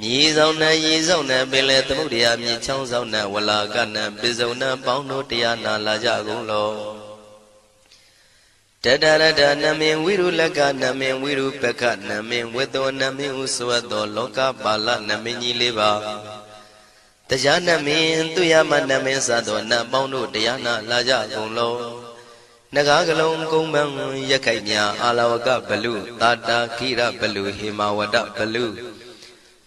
မြေဆောင်နဲ့ရေဆောင်နဲ့ပင်လေသမုဒ္ဒရာမြေချောင်းဆောင်နဲ့ဝလာကနဲ့ပိစုံနဲ့ပေါင်းတို့တရားနာလာကြကုန်လော့တတရတနမင်ဝိရုလကနမင်ဝိရုပကနမင်ဝေသောနမင်ဥစဝတ်သောလောကပါလနမင်ကြီးလေးပါတရားနမင်သူရမနမင်စသောနတ်ပေါင်းတို့တရားနာလာကြကုန်လော့နဂါကလုံးကုံပန်းရက်ခိုက်မြအာလဝကဘလူတာတာခိရဘလူဟေမဝဒဘလူ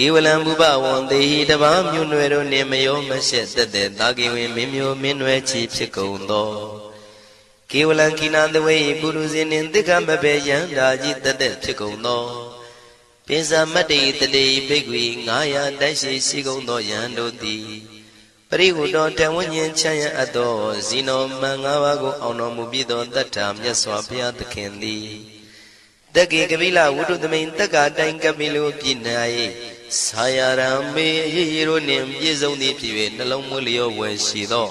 ကေဝလံဘုဘဝံတေဟိတဘာမြွနွယ်တို့နှင့်မယောမရှက်သက်သက်တာကေဝင်မင်းမျိုးမင်းနွယ်ချီဖြစ်ကုန်သောကေဝလံကိနာသဝေပုရုဇဉ်နှင့်တိက္ခမဘေယံဓာကြီးသက်သက်ဖြစ်ကုန်သောပိစမတ္တိတတိဘိက္ခွေ900တိုက်ရှိရှိကုန်သောယံတို့သည်ပရိဟုတော်တန်ဝဉ္ဉ္ချမ်းရအပ်သောဇီနောမံ၅ပါးကိုအောင်တော်မူပြီးသောတတ္ထာမြတ်စွာဘုရားသခင်သည်တက္ကေကပိလဝုဒ္ဓသမိန်တက္ကာတိုင်ကပိလုပြည့်၌ ဆာယရံမေရေရေတို့နှင့်ပြည့်စုံသည်ဖြစ်၍နှလုံးမွေးလျောဝယ်ရှိသော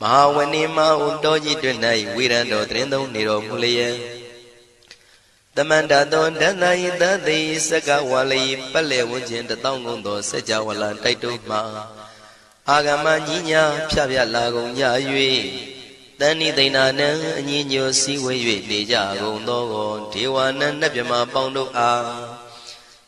မဟာဝဏိမဟုတော်ကြီးတွင်၌ဝိရံတော်တရင်သုံးနေတော်မူလျက်တမန္တသောဒန္တာယသတိစကဝါလိပက်လေဝန်းကျင်တထောင်ကုန်သောစัจ java လာတိုက်တို့မှာအာဂမညီညာဖြပြလာကုန်ကြ၍တဏိသိဏနံအညီညွတ်စည်းဝေး၍နေကြကုန်သောဒေဝနံနတ်မြမပေါင်းတို့အား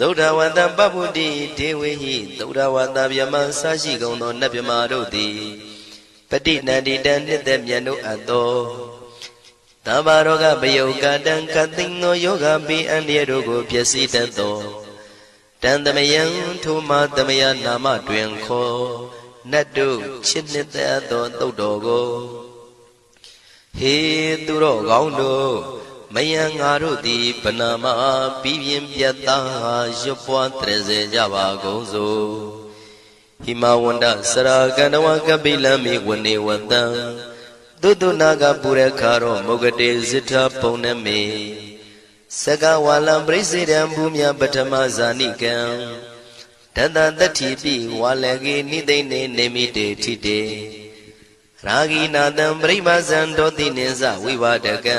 ဒုဒ္ဓဝန္တပပ္ပုတိဒေဝေဟိဒုဒ္ဓဝန္တဗျမဆရှိကုန်သောနတ်မြမာတို့သည်ပဋိနန္တိတံနှစ်သက်မြတ်တို့အပ်သောသဗ္ဗရောဂပယုတ်ကတံကသိင်သောယောဂပိအန္တရတို့ကိုပျက်စီးတတ်သောတန်တမယံထိုမတမယနာမတွင်ခေါ်နတ်တို့ချစ်နှစ်သက်သောသုတ်တော်ကိုဟေသူတော်ကောင်းတို့ မယံငါတို့သည်ဗနာမပြီးပြင်းပြတ်သားရွတ်ပွားတရစေကြပါကုန်စို့ဟိမဝန္တစရာကန္တဝကပိလမိဝနေဝတံသုတနာကပုရခါရောမုဂတေဇိထပုံနမေစကဝါလံပရိစေတံဘူမြပထမဇာနိကံတတတတ္ထိပိဝါလကေနိသိနေနေမိတေထိတေရာဂိနာတံပရိပါဇံဒောတိနိသဝိဝါဒကံ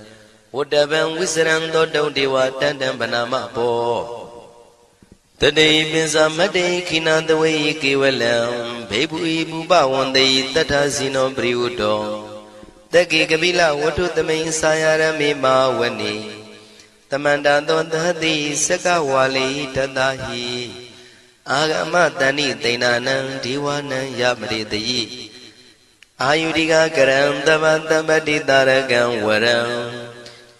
ဝတ္တဗံဝိစရံသောတုံဒေဝတန်တံဗနာမဘောတတိပိစမတေခိနတဝေကေဝလံဘေဘူဤဘူပဝန္တေတတ္ထဇိနောပရိဝတ္တောတက္ကေကပိလဝတ္ထုသမိန်စာယရမေမာဝနိတမန္တသောသတိစကဝါလိတတဟိအာဂမတဏိသိဏနံဒီဝနံယမရိတယိအာယုရိကကရံတမ္တမ္ပတိတာရကံဝရံ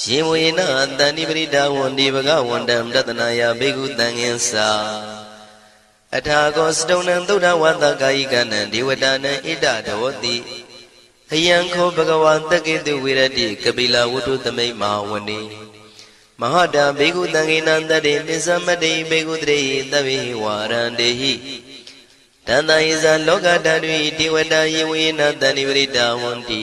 ရှင်ဝေနတန္တိပရိဒါဝန္ဒီဘဂဝန္တံတတနာယဘေကုတံငင်္စာအထာကောစတုံနံသုဒ္ဓဝတ္တကာယိကနံဒေဝတာနံဣဒဒေဝတိအယံခောဘဂဝါတက္ကေတုဝိရတိကပိလဝတ္ထုသမိတ်မဟာဝနေမဟာတာဘေကုတံဂိနံတတေပိသမတ္တိဘေကုတရေသဗ္ဗေဝါရန္တေဟိတန္တယိဇာလောကဓာတုတေဝတာယေဝေနတန္တိပရိတာဝန္တိ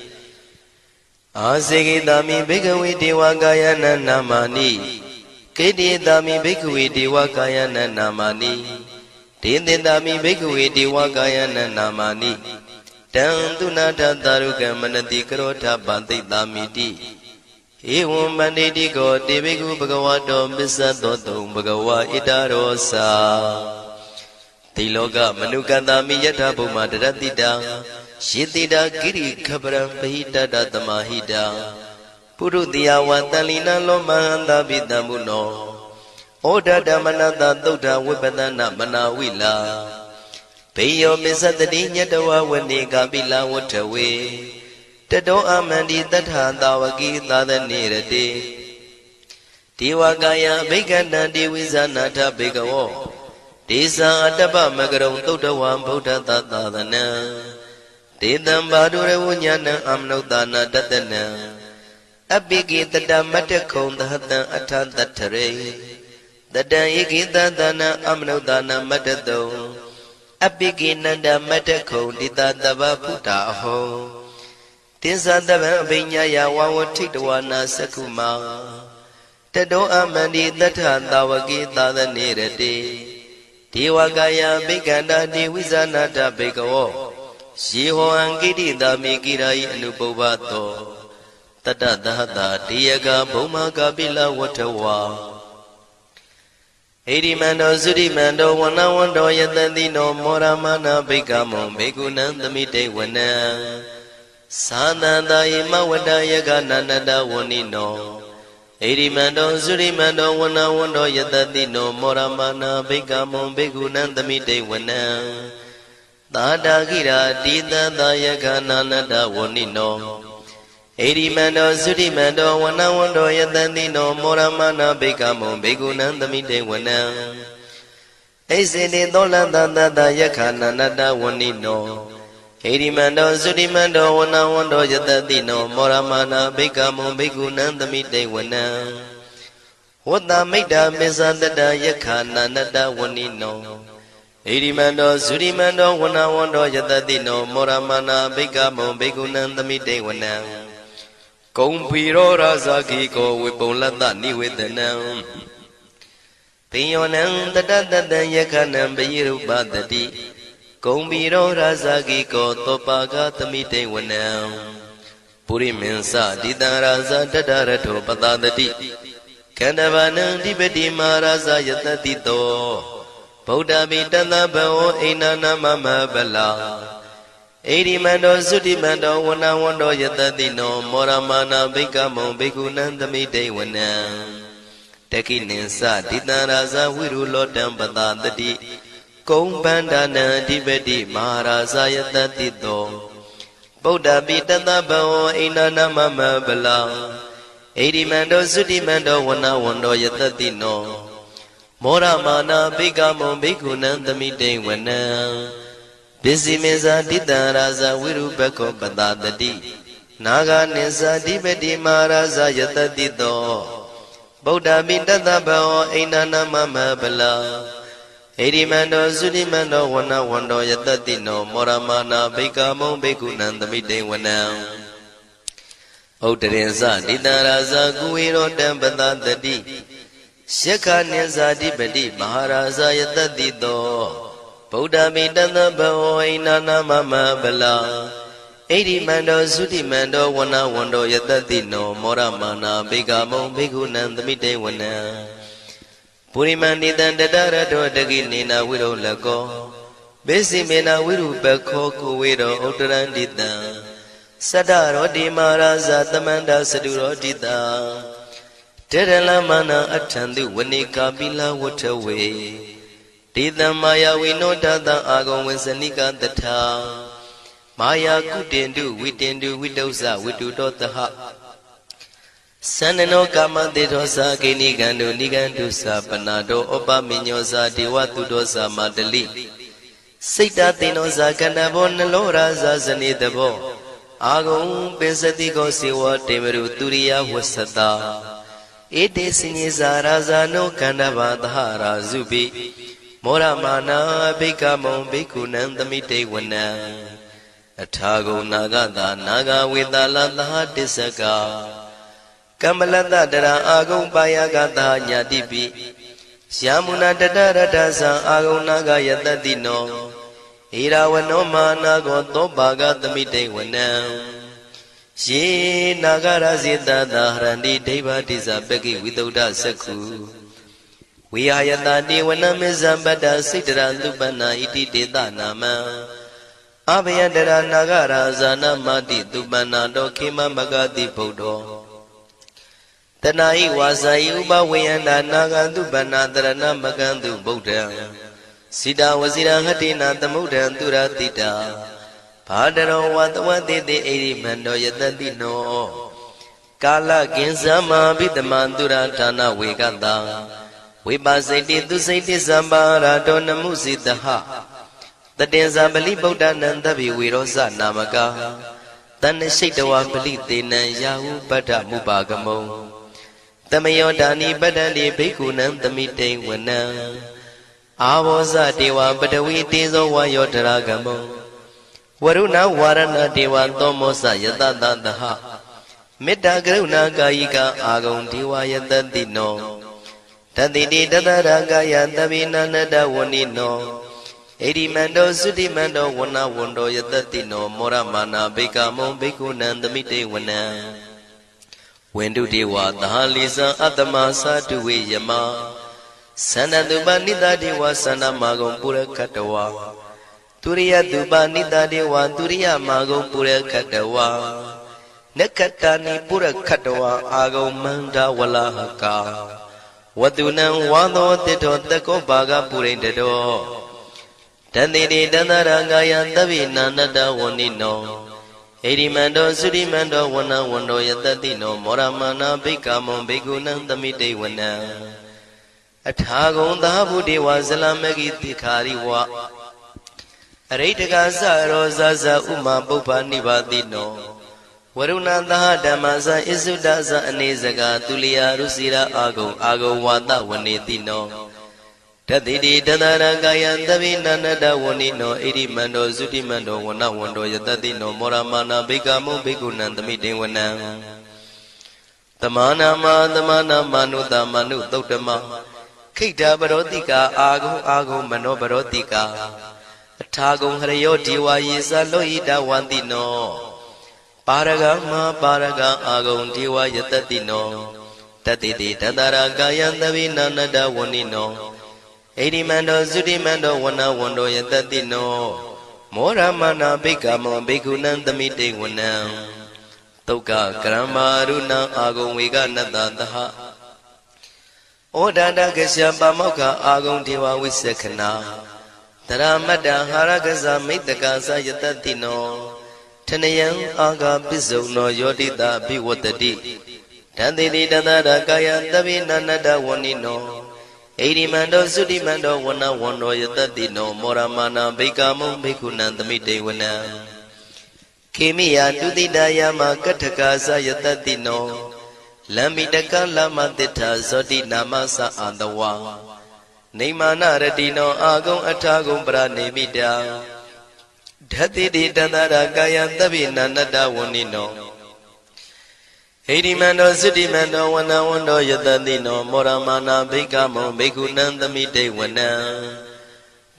အာစေကိတာမိဘိက္ခဝေဒေဝကာယနာနာမာနိကေတိတာမိဘိက္ခဝေဒေဝကာယနာနာမာနိဒေသင်တာမိဘိက္ခဝေဒေဝကာယနာနာမာနိတံသူနာထသာရုကမနတိကရောထပန္တိတာမိတိဧဝံမန္တိတိကောတေဘိကုဘဂဝတောပစ္စသောတုံဘဂဝါဣတရောစာ တိလောကမနုကတာမိယထာဘုမတရတိတံယေတိတာကိရိခပရံပဟိတတသမာဟိတံပုရုတိယဝတန်လီနလောမဟန္တာပိတံမုနောဩဒဓမ္မနတသုဒ္ဓဝိပဒနာမနာဝိလာဘေယောပစ္စတတိညတဝဝနေကပိလဝထဝေတတောအမန္တိတထသာဝကိသာသနေရတိဒေဝကာယဘိက္ခဏံဒေဝိဇာနာထဘေကဝော ဒေဇာအတ္တပမကရုံသုဒ္ဓဝံဗုဒ္ဓသသာသနံဒေတံဘာဒုရဝညာဏံအမနုဿာနာတတနံအပိကိတတမတ္တခုံသဟတံအထတထရေတတံဧကိတသနံအမနုဿာနာမတ္တတုံအပိကိနန္ဒမတ္တခုံတိတတဗ္ဗဖုတာအဟောတိသတဗံအပိညာယဝဝထိတဝနာသကုမာတတောအမန္တိတထသာဝကိသာသနေရတိ ဒေဝကာယဘိက္ခန္တာဒေဝိဇာနာတဘေကဝောယေဟောအံကိတိတာမိကိရာယအနုပုဗ္ဗတောတတသဟတာတေယကဘုံမကပိလဝထဝါဣရိမန္တောသုရိမန္တောဝနဝန္တောယတတိနောမောရမနာဘိက္ခမုံဘေကုဏံသမိတေဝနံသာနန္တာယမဝတ္တယကနန္တဝဏိနော ဣရိမန္တောသုရိမန္တောဝနဝန္တောယတတိနောမောရမနာဘိက္ခမုံဘေကုဏံသမိတေဝနံသာတာကိရာတိတသာယကနာနတဝဏိနောဣရိမန္တောသုရိမန္တောဝနဝန္တောယတတိနောမောရမနာဘိက္ခမုံဘေကုဏံသမိတေဝနံဣစေတိသောလတတတယခာနန္တဝဏိနော ဣရိမန္တောသုရိမန္တောဝနဝန္တောယတတိနောမောရမနာဘိက္ခမုံဘေကုဏံသမိတေဝနံဝတ္တမိတ္တာမေဇာတတယခာနန္တဝဏိနောဣရိမန္တောသုရိမန္တောဝနဝန္တောယတတိနောမောရမနာဘိက္ခမုံဘေကုဏံသမိတေဝနံကုံဖီရောရာဇာခိကောဝေပုံလတ္တနိဝေဒနံပင်ယောနံတတတတံယခဏံပယိရုပတတိ ကုံဖီရောရာဇာခိကောသောပါကသမိတေဝနံပုရိမင်းစတိတံရာဇာတတရထောပတတတိကန္တဗနံဓိပတိမာရာဇာယတတိတောဗုဒ္ဓမိတတဘောအိနာနာမမဗလာဣရိမန္တောသုတိမန္တောဝနဝန္တောယတတိနော မောရမာနာဘိက္ခမုံဘိက္ခုနံသမိတေဝနံတခိနိသဒိတံရာဇဝိရုလောတံပတာတတိ ကုံပန္ဒနာအဓိပတိမဟာရာဇယတတိတောဗုဒ္ဓပိတတဘောအိနာနမမဗလာဣရိမန္တောသုတိမန္တောဝနဝန္တောယတတိနောမောရမာနာဘိက္ခမုံဘိက္ခုနံသမိတေဝနံပစ္စည်းမေဇာတိတံရာဇဝိရုပခောပတာတတိနာဂာနိသတိပတိမာရာဇယတတိတောဗုဒ္ဓမိတတဘောအိန္ဒနာမမဗလာ ဣရိမန္တောသုတိမန္တောဝနဝန္တောယတတိနောမောရမာနာဘိက္ခမုံဘိက္ခုနံသမိတေဝနံဥဒ္ဒရင်စတိတံရာဇကုဝေရောတံပတာတတိရှက္ခနိဇာတိပတိမဟာရာဇယတတိတောဗုဒ္ဓမိတသဘဝိနာနာမမဗလာဣတိမန္တောသုတိမန္တောဝနဝန္တောယတတိနောမောရမာနာဘေကမုံဘေကုဏံသမိတေဝနံ ပုရိမန္တိတံတတရတောတကိနေနာဝိရုလကောဘေစီမေနာဝိရုပခောကုဝေရောဥတရန္တိတံသတ္တရောတိမာရာဇသမန္တာစတုရောတိတာတေရလမနာအထံတုဝနေကာပိလဝထဝေဒေသမာယဝိနောတတအာဂုံဝေစနိကတထာမာယာကုတင်တုဝိတင်တုဝိတုဇဝိတုတောတဟ သန္နနောကာမတေသောသာကိနိကံတုနိကံတုသာပနာတောဩပမညောသာဒေဝတုတောသာမတလိစိတ်တသိနောသာကဏဘောနလောရာဇာဇနေတဘောအာဂုံပင်စတိကောစေဝတေမရုသူရိယဝဆတာဧတေစညေဇာရာဇာနောကန္တဘာသဟရာဇုပိမောရမာနာဘိက္ခမုံဘိက္ခုနံသမိတေဝနံအထာဂုံနာဂတာနာဂဝေတလသဟတစ္စက ကမ္မလတတရာအာဂုံပါယကတာညာတိပိယာမုနာတတရတသံအာဂုံနာဂယတတိနောဣရာဝနောမာနာကောသောပါကသမိတေဝနံယေနာဂရဇေတသာဟရန္တိဒိဗ္ဗတိဇပကိဝိသုဒ္ဓသက္ခုဝိဟာယတတိဝနမေဇံပတ္တစိတ်တရသုပနာဣတိတေတနာမံအဘယတရနာဂရာဇာနမတိသူပနာတောခေမမဂတိဗုဒ္ဓော တဏှာဤဝါစာဤဥပဝေယန္တာနာဂန္တုဗန္နာတရဏမကံတုဗုဒ္ဓံစိတာဝစီရဟတိနာသမုဒ္ဒံသူရတိတာဘာတရောဝတဝတိတိအိရိမန္တောယတတိနောကာလကင်ဇမဘိတမံသူရဌာနဝေကတံဝိပါစိတိသူစိတိသမ္ပါရာတောနမှုစိတဟတတင်္ဇာပလိဗုဒ္ဓနံတဗ္ဗေဝေရောဇနာမကာတဏ္ဍရှိတဝပလိသေနံယာဟုပတ္ထမုပါကမုံ တမယောဒာနိပတ္တန္တိဘိက္ခုနံသမိတိန်ဝနံအာဘောဇတေဝပတဝီတေဇောဝါယောတရာကမုံဝရုဏဝါရဏတေဝသောမောစယတတသဟမေတ္တာကရုဏာကာယိကအာဂုံဒေဝယတတိနောတတိတိတတရာကာယတဗိနန္တဝဏိနောဣရိမန္တောသုတိမန္တောဝဏဝန္တောယတတိနောမောရမာနာဘိကမုံဘိက္ခုနံသမိတေဝနံ ဝန္တုတေဝသဟာလီဇံအတ္တမသာတုဝေယမသန္တတုပနိတတေဝသန္တမာကုံပုရခတဝါသူရိယတုပနိတတေဝသူရိယမာကုံပုရခတဝါနက္ခတနိပုရခတဝါအာဂုံမန္တဝလဟကာဝတုနံဝါသောတိထောတကောဘာကပုရိတတော်တန်တိတိတန္တရာကာယသဗ္ဗေနန္တဝဏိနော ဣရိမန္တောသုရိမန္တောဝနဝန္တောယတတိနောမောရမနာဘိက္ခမုံဘိက္ခုနံသမိတေဝနံအထာဂုံသာဘုဒေဝဇလမဂိတိခာရိဝအရိတကသရောဇဇဥမာပုပ္ပနိဗ္ဗာတိနောဝရုဏသဟဓမ္မဇဣစုဒဇအနေစကာသူလျာရုစီရာအာဂုံအာဂုံဝါဒဝနေတိနော တတိတိတသရကာယံသဗိနန္တဝဏိနောဣရိမန္တောသုတိမန္တောဝနဝန္တောယတတိနောမောရမာနာဘိကမုဘိကုဏံသမိတေဝနံတမနာမတမနာမနုတမနုသုတ်တမခိတ္တပရောတိကာအာဂုံအာဂုံမနောပရောတိကာအထာဂုံဟရယောဒီဝါယေသလောဣတဝန္တိနောပါရဂမပါရဂအာဂုံဒီဝယတတိနောတတိတိတတရာကာယံသဗိနာနတဝဏိနော ဣတိမန္တောသုတိမန္တောဝနဝန္တောယတတိနောမောရမနာဘိက္ခမောဘိက္ခုနံသမိတေဝနံတုတ်ကကရမရုဏအာဂုံဝေကနတသဟဩဒန္တကရှပါမောက္ခအာဂုံဒေဝဝိသခနာတရမတ္တဟာရကဇမိတ္တကာသယတတိနောထနယံအာဂပစ္စုံနောယောတိတာဘိဝတ္တိတန်တိတိတတရကာယသဗ္ဗိနန္တဝဏိနော ဣရိမန္တောသုတိမန္တောဝနဝန္တောယတတိနောမောရမနာဘိကာမုံဘိက္ခုနံသမိတေဝနံခေမိယတုတိတယမကထကာသယတတိနောလမ္မိတကလမတိထာဇောတိနာမသအာတဝါနေမာနရတိနောအာဂုံအထာဂုံပရနေမိတာဓတိတိတန္တရာကာယံသဗ္ဗိနန္တဝဏိနော ဟိရိမန္တောသုတိမန္တောဝနဝန္တောယတတိနောမောရမာနာဘိကမောဘိက္ခုနံသမိတေဝနံ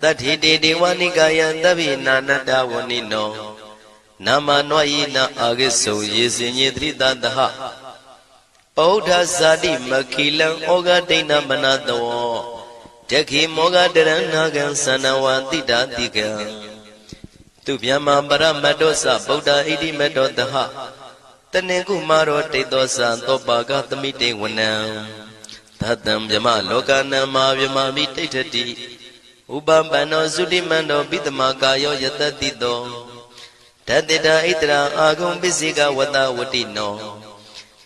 တတိတိဒေဝနိကာယံသဗ္ဗိနာနတဝဏိနောနာမနောယိနအာဂိစုံယေစင်ညေတိတတဟပောဋ္ဌဇာတိမခိလံဩဃဒိဏမနတောတခိမောဃတရဏဂံသနဝတိတာတိကံသူဗျမပရမတ္တောသဗုဒ္ဓဣတိမတ္တောတဟ တနေကုမာရောတိတောသံသောပါကသမိတေဝနံသတ္တံဗျမလောကနံမာဗျမမိတိဋ္ဌတိဥပပန္နောသုတိမန္တောပိတမကာယောယတတိတောတတေတာဣတရာအာဂုံပစ္စေကဝတဝတိနော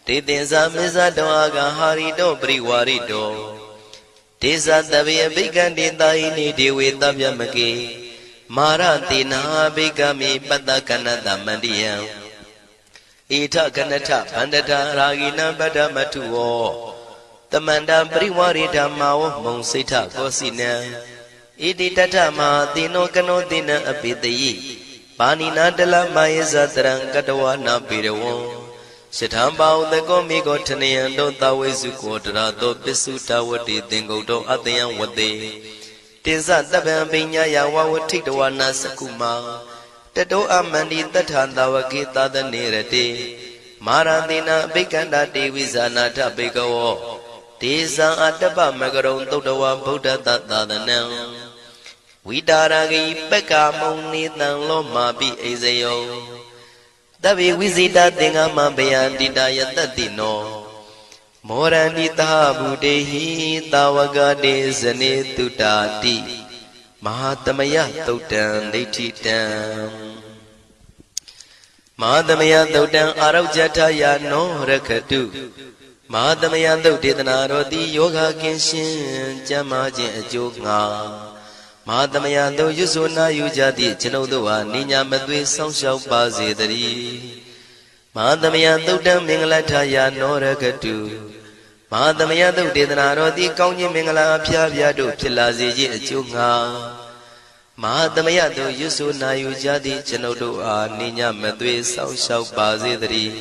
တေတင်္ဇာမေဇတောအာဂဟာရိတောပရိဝါရိတောဒေသတဗေအဘိကံတေတာယိနေဒေဝေတဗျမကေမာရတိနာဘိကမိပတ္တကနတမန္တိယံ ဣထကနထဗန္တတာရာဂိနံပတ္တမထုဝောတမန္တပရိဝရိဓမ္မာဝမုံစိဋ္ဌကောစီနံဣတိတထမဟာတိနောကနောတိနံအပိတယိပါဏိနာတလမယေဇတရံကတဝနာပေရဝံစထံပါဥတကောမိကောထနယံတောတဝေစုကောတရာတောပစ္စုတဝတိသင်္ကုတ်တောအတယံဝတေတင်္စတပံပိညာယဝဝထိတဝနာစကုမာ တတောအမန္တိတထံတဝကေသာသနေရတိမာရတိနာအဘိကန္တာတေဝိဇာနာထဘေကဝောဒေဇံအတ္တပမကရုံသုတ်တဝဗုဒ္ဓတသာသနံဝိတာရဂိပက္ကာမုံနေတံလောမာပိအိဇယောတဗ္ဗေဝိဇိတသင်္ဃမဘယန္တိတယတတိနောမောရဏိသဗုတေဟိတာဝကတေဇနေတုတာတိ မဟာသမယသုတ်တံဒိဋ္ဌိတံမဟာသမယသုတ်တံအာရုဇ္ဇထယာနောရခတုမဟာသမယသုတ်ဒေသနာတော်တိယောဂကင်းရှင်ကျမ်းမာခြင်းအကျိုးငါမဟာသမယသုတ်ရွဆိုနာယူကြသည့်ကျွန်ုပ်တို့ဟာနိညာမသွေဆောင်းလျှောက်ပါစေတည်းမဟာသမယသုတ်တံမင်္ဂလထယာနောရခတုမဟာသမယသုတ်ဒေသနာတော်တိကောင်းခြင်းမင်္ဂလာအဖျားဖျားတို့ဖြစ်လာစေခြင်းအကျိုးငါ မဟာသမယတို့ရွဆိုနာယူကြသည့်ကျွန်ုပ်တို့အားနိညာမသွေဆောင်းလျှောက်ပါစေတည်း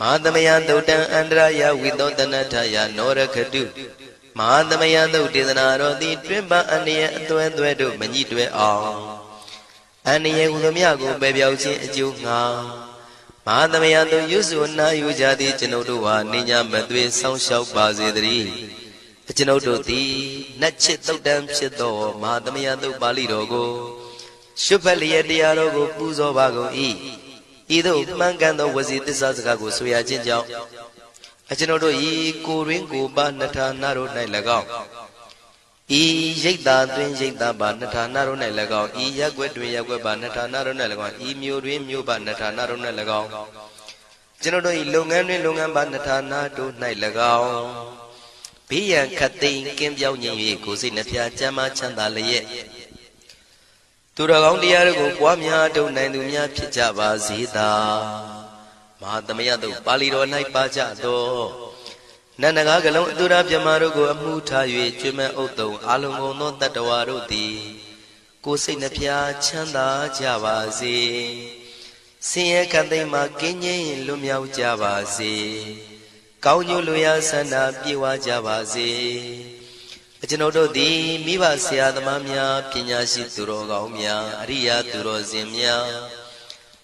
မဟာသမယသုတ်တံအန္တရာယဝိသောတနထယာနောရခတုမဟာသမယသုတ်ဒေသနာတော်တိတွင်ပအန္တရာအသွဲသွဲတို့မညှိတွဲအောင်အန္တရာဟူသမျှကိုပယ်ပြောက်ခြင်းအကျိုးငါမဟာသမယတို့ရွဆိုနာယူကြသည့်ကျွန်ုပ်တို့အားနိညာမသွေဆောင်းလျှောက်ပါစေတည်း ကျွန်ုပ်တို့သည်နတ်ချစ်တုတ်တံဖြစ်သောမဟာသမယတုတ်ပါဠိတော်ကိုရှုဖက်လျက်တရားတော်ကိုပူဇော်ပါကုန်၏ဤသို့မှန်ကန်သောဝစီသစ္စာစကားကိုဆိုရခြင်းကြောင့်အကျွန်ုပ်တို့ဤကိုရင်းကိုပါနထာနာတို့၌၎င်းဤရိတ်တာတွင်ရိတ်တာပါနထာနာတို့၌၎င်းဤရက်ွက်တွင်ရက်ွက်ပါနထာနာတို့၌၎င်းဤမျိုးတွင်မျိုးပါနထာနာတို့၌၎င်းကျွန်ုပ်တို့ဤလုပ်ငန်းတွင်လုပ်ငန်းပါနထာနာတို့၌၎င်း ဘေးရန်ခတ်သိမ်းကင်းပြောင်းခြင်း၍ကိုယ်စိတ်နှဖျားချမ်းသာချမ်းသာလျက်သူတော်ကောင်းတရားတို့ကိုပွားများထုတ်နိုင်သူများဖြစ်ကြပါစေသာမဟာသမယတုပါဠိတော်၌ပါကြသောနန္ဒကားကလုံးအတုရပြမတို့ကိုအမှုထား၍ကျွမ်းမဲ့ဥတုံအာလုံကုန်သောတတ္တဝါတို့သည်ကိုယ်စိတ်နှဖျားချမ်းသာကြပါစေဆင်းရဲခတ်သိမ်းမှကင်းငြိမ်းလွတ်မြောက်ကြပါစေ ကောင်းကျိုးလူရဆန္ဒပြေဝကြပါစေအကျွန်ုပ်တို့သည်မိဘဆရာသမားများပညာရှိသူတော်ကောင်းများအရိယာသူတော်စင်များ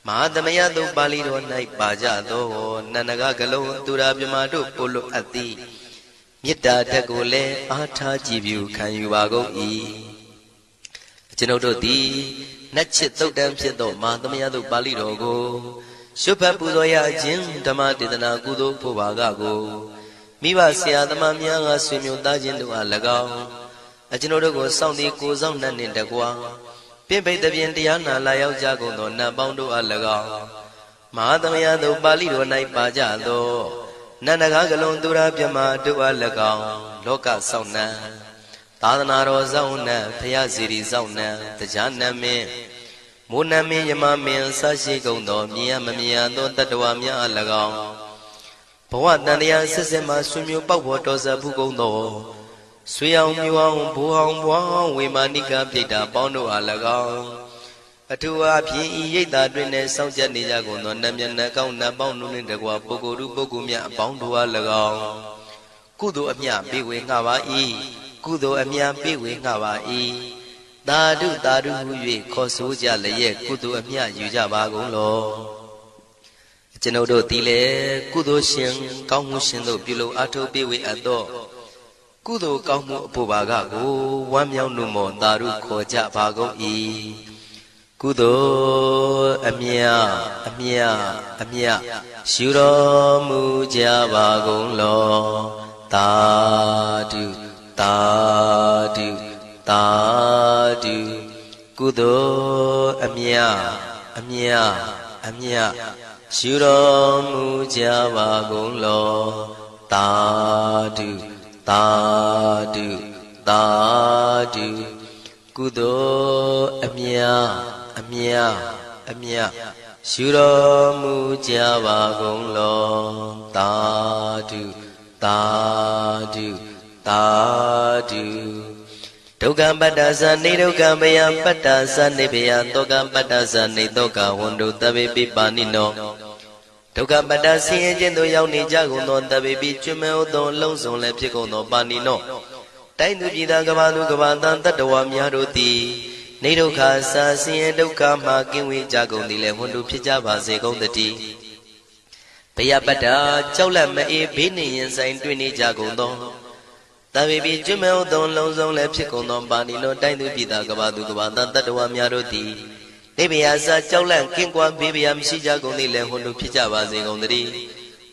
မဟာသမယတုပါဠိတော်၌ပါကြသောနန္ဒကကလုံးသူရာမြမတို့ပို့လို့အပ်သည်မေတ္တာဓာတ်ကိုလည်းအားထားကြည်ပြုခံယူပါကုန်၏အကျွန်ုပ်တို့သည်နတ်ချစ်တုတ်တန်ဖြစ်သောမဟာသမယတုပါဠိတော်ကို ရှုဖတ်ပူဇော်ရခြင်းဓမ္မဒေသနာကုသိုလ်ဖို့ပါကကိုမိဘဆရာသမားများကဆွေမျိုးသားချင်းတို့အား၎င်းအကျွန်ုပ်တို့ကိုစောင့်တည်ကိုဆောင်နှံ့နှင့်တကွာပြိပိတ်တပြင်တရားနာလာရောက်ကြကုန်သောနတ်ပေါင်းတို့အား၎င်းမဟာသမယသို့ပါဠိတော်၌ပါကြသောနန္ဒကားကလုံးသူရာမြမတို့အား၎င်းလောကဆောင်နှံသာသနာတော်ဆောင်နှံဖရာစီရီဆောင်နှံတရားနမင်း မိုးနမင်းယမမင်းဆရှိကုန်သောမြင်ရမမြင်ရသောတတ္တဝါများအား၎င်းဘဝတန်တရားဆက်ဆက်မှဆွေမျိုးပေါက်ပေါ်တော်ဆက်ဘူးကုန်သောဆွေအောင်မြူအောင်ဘူအောင်ဘွားအောင်ဝေမာနိကပြိတ္တာပေါင်းတို့အား၎င်းအထူးအားဖြင့်ဤရိတ်တာတွင်နဲ့စောင့်ကြနေကြကုန်သောနတ်မြတ်နတ်ကောင်းနတ်ပေါင်းတို့နှင့်တကွာပုဂ္ဂိုလ်ပုဂ္ဂိုလ်များအပေါင်းတို့အား၎င်းကုသိုလ်အမြပေးဝေငှပါ၏ကုသိုလ်အမြပေးဝေငှပါ၏ သာဓုသာဓုဟု၍ခေါ်ဆိုကြလျက်ကုသိုလ်အမြယူကြပါကုန်လောကျွန်ုပ်တို့သည်လည်းကုသိုလ်ရှင် ကောင်းမှုရှင်တို့ပြုလုပ်အားထုတ်ပေးဝေအပ်သောကုသိုလ်ကောင်းမှုအဖို့ပါကကိုဝမ်းမြောက်နှုမောသာဓုခေါ်ကြပါကုန်၏ကုသိုလ်အမြအမြအမြရှုတော်မူကြပါကုန်လောသာဓုသာဓု သာဓုကုသိုလ်အမြအမြအမြရှုတော်မူကြပါကုန်လောသာဓုသာဓုသာဓုကုသိုလ်အမြအမြအမြရှုတော်မူကြပါကုန်လောသာဓုသာဓုသာဓု ဒုက္ခပတ္တသနေဒုက္ခမယပတ္တသနေဘယတောကပတ္တသနေတောကဝန္တုတဗေပိပါဏိနောဒုက္ခပတ္တဆင်းရဲခြင်းသို့ရောက်နေကြကုန်သောတဗေပိကျွမ်းမဲဥသောလုံးစုံလည်းဖြစ်ကုန်သောပါဏိနောတိုင်းသူပြည်သားကဘာသူကဘာတန်တတ္တဝါများတို့သည်နေဒုက္ခစာဆင်းရဲဒုက္ခမှကင်းဝေးကြကုန်သည်လည်းဝန္တုဖြစ်ကြပါစေကုန်တည်းဘယပတ္တကြောက်လန့်မအေးဘေးနှင့်ရင်ဆိုင်တွေ့နေကြကုန်သော တဗေပိကျွမဲဥသောလုံးစုံလည်းဖြစ်ကုန်သောပါဏိနောတိုင်းသူပြည်သားကဘာသူကဘာတန်တတ္တဝါများတို့သည်နေဗျာစာကြောက်လန့်ကင်းကွာဘေးဗျာမရှိကြကုန်သည်လည်းဟွန်တို့ဖြစ်ကြပါစေကုန်သတည်း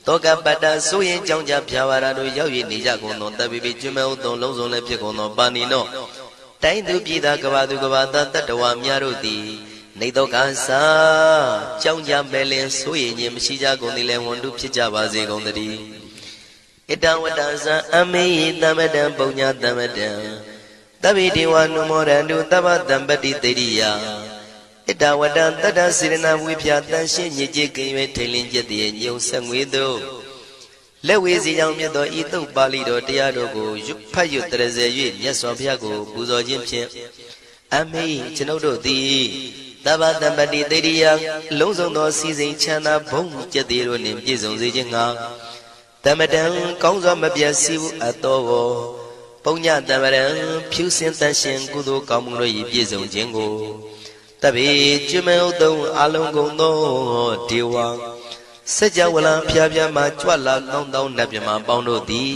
တောကပတ္တဆိုရင်ကြောင့်ကြဖြာဝါရတို့ရောက်ရနေကြကုန်သောတပိပိကျွမဲဥသုံးလုံးစုံလည်းဖြစ်ကုန်သောပါဏိနောတိုင်းသူပြည်သားကဘာသူကဘာသားတတ္တဝါများတို့သည်နေတော့ကသာကြောင့်ကြမဲ့လင်ဆိုရင်ခြင်းမရှိကြကုန်သည်လည်းဝန်တုဖြစ်ကြပါစေကုန်သတည်း ဣတဝတ္တဇံအမေယတမတံပုံညာတမတံတဗိဒေဝနုမောရန္တုတဗ္ဗတံပတိတေရိယဣတဝတ္တတတ္တစေရနာဝိဖြာတန်ရှင်းညစ်ကြေးကင်၍ထိန်လင်းကျက်တည်းညုံဆက်ငွေတို့လက်ဝေစီကြောင့်မြတ်သောဤတုတ်ပါဠိတော်တရားတော်ကိုရွတ်ဖတ်ရွတ်တရစေ၍မြတ်စွာဘုရားကိုပူဇော်ခြင်းဖြင့်အမေကျွန်ုပ်တို့သည်တဗ္ဗတံပတိတေရိယအလုံးစုံသောစီစဉ်ချမ်းသာဘုံကျက်တည်းတို့နှင့်ပြည့်စုံစေခြင်းငှာ တမတံကောင်းစွာမပြတ်စီဘူးအတော်ကိုပုံညတမရံဖြူစင်တန်ရှင်ကုသိုလ်ကောင်းမှုတို့၏ပြည့်စုံခြင်းကိုတပိကျွမေဥတုံအလုံးကုန်သောဒေဝစัจ java လံဖျားဖျားမှကြွလာကောင်းသောနတ်မြမပေါင်းတို့သည်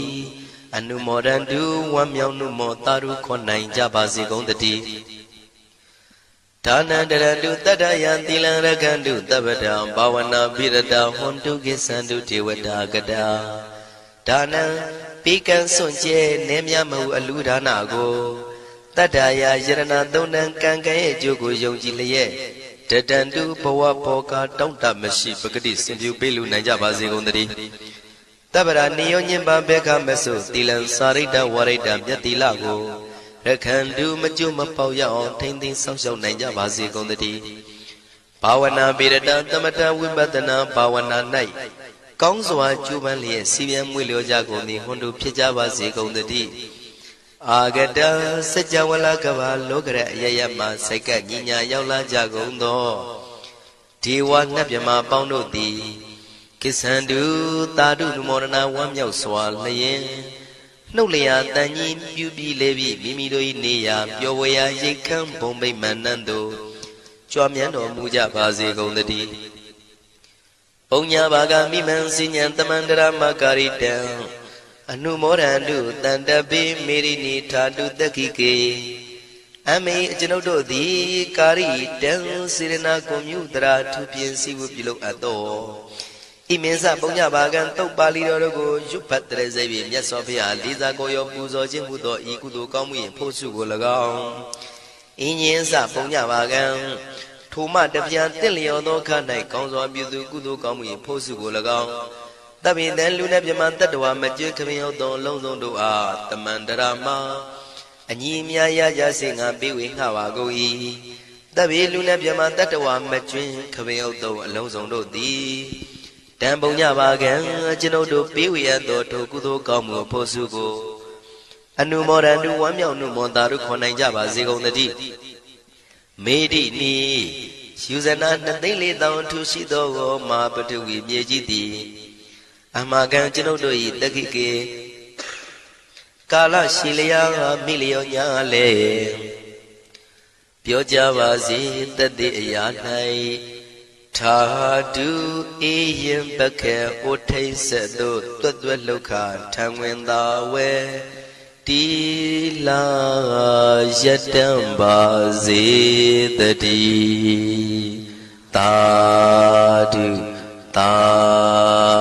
အနုမောဒန္တုဝမ်းမြောက်မှုမောတာရုခွန်နိုင်ကြပါစေကုန်တည်း ဒါနန္တရတုတတ္တယံသီလံရကန္တုတပ္ပတံဘာဝနာပိရတဟွန်တုကိသန္တုဒေဝတာကတာဒါနံပိကံစွန့်ကျဲနေမြမဟုအလူဒါနကိုတတ္တယာယရဏသုံးတန်ကံကံရဲ့အကျိုးကိုယုံကြည်လျက်တတန္တုဘဝဘောကတောင့်တမရှိပဂတိစင်ပြူပေးလူနိုင်ကြပါစေကုန်သတည်းတပ္ပရာနိယောညင်ပါဘေခမဆုသီလံစာရိတ္တဝရိတ္တမြတ်တိလကို ရခန္တုမကျွမပေါရအောင်ထိမ့်သိမ်းဆောက်ရှောက်နိုင်ကြပါစေကုန်သတည်းဘာဝနာပိရတသမထဝိပဿနာဘာဝနာ၌ကောင်းစွာကျူးပန်းလျက်စီပြန်မွေလျောကြကုန်သည်ဟွန်တို့ဖြစ်ကြပါစေကုန်သတည်းအာဂတစัจ java လကဘာလောကရအယယမစိတ်ကညီညာရောက်လာကြကုန်သောဒေဝနတ်မြမပေါင်းတို့သည်ကိစ္ဆန္တုတာတုနုမောဒနာဝမ်းမြောက်စွာလျင် နှုတ်လျာတန်ကြီးပြူပြီးလေပြီးမိမိတို့၏နေရာပျော်ဝေရာရိတ်ခမ်းဘုံမိတ်မန္နန်တို့ကြွားမြန်းတော်မူကြပါစေကုန်သတည်းပုံညာဘာဂမိမံစဉ္ဉံတမန္တရမကာရိတံအနုမောဒန္တုတန်တပိမေရိနိထာတုတက္ခိကေအမေအကျွန်ုပ်တို့သည်ကာရိတံစေရနာကွန်မြူတရာထူပြင်းစီဝပြုလုပ်အပ်တော် ဣမင်းစပုံညဘာကံတုတ်ပါဠိတော်တို့ကိုရွတ်ဖတ်တရစေပြီးမြတ်စွာဘုရားလေးစားကိုရောပူဇော်ခြင်းဟူသောဤကုသိုလ်ကောင်းမှု၏ဖို့စုကို၎င်းအင်းရင်စပုံညဘာကံထိုမှတပြန်တင့်လျော်သောခ၌ကောင်းစွာပြုသူကုသိုလ်ကောင်းမှု၏ဖို့စုကို၎င်းတပိတံလူနဲ့ပြမတတ္တဝါမကျွခမင်းဟုတ်သောအလုံးစုံတို့အားတမန္တရာမအညီအများရကြစေငါပေးဝေငှပါကုန်၏တပိလူနဲ့ပြမတတ္တဝါမကျွင်းခမင်းဟုတ်သောအလုံးစုံတို့သည် တံပုံညပါကံကျွန်ုပ်တို့ပေးဝေရသောထိုကုသိုလ်ကောင်းမှုဖို့စုကိုအနုမောဒန္တုဝမ်းမြောက်နှုမောတာတို့ခွန်နိုင်ကြပါစေကုန်သတည်းမေတိနီယူဇနာနှစ်သိန်းလေးတောင်ထူရှိသောမာပတဝီမြေကြီးသည်အမကံကျွန်ုပ်တို့၏တခိကေကာလရှိလျာမိလျောညာလေပြောကြပါစေတတိအရာ၌ ထာတုအေယံပခေဩထိတ်ဆက်သို့တွတ်တွတ်လောက်ခထံဝင်သာဝဲတီလာယတံပါစေတတိတာတုတာ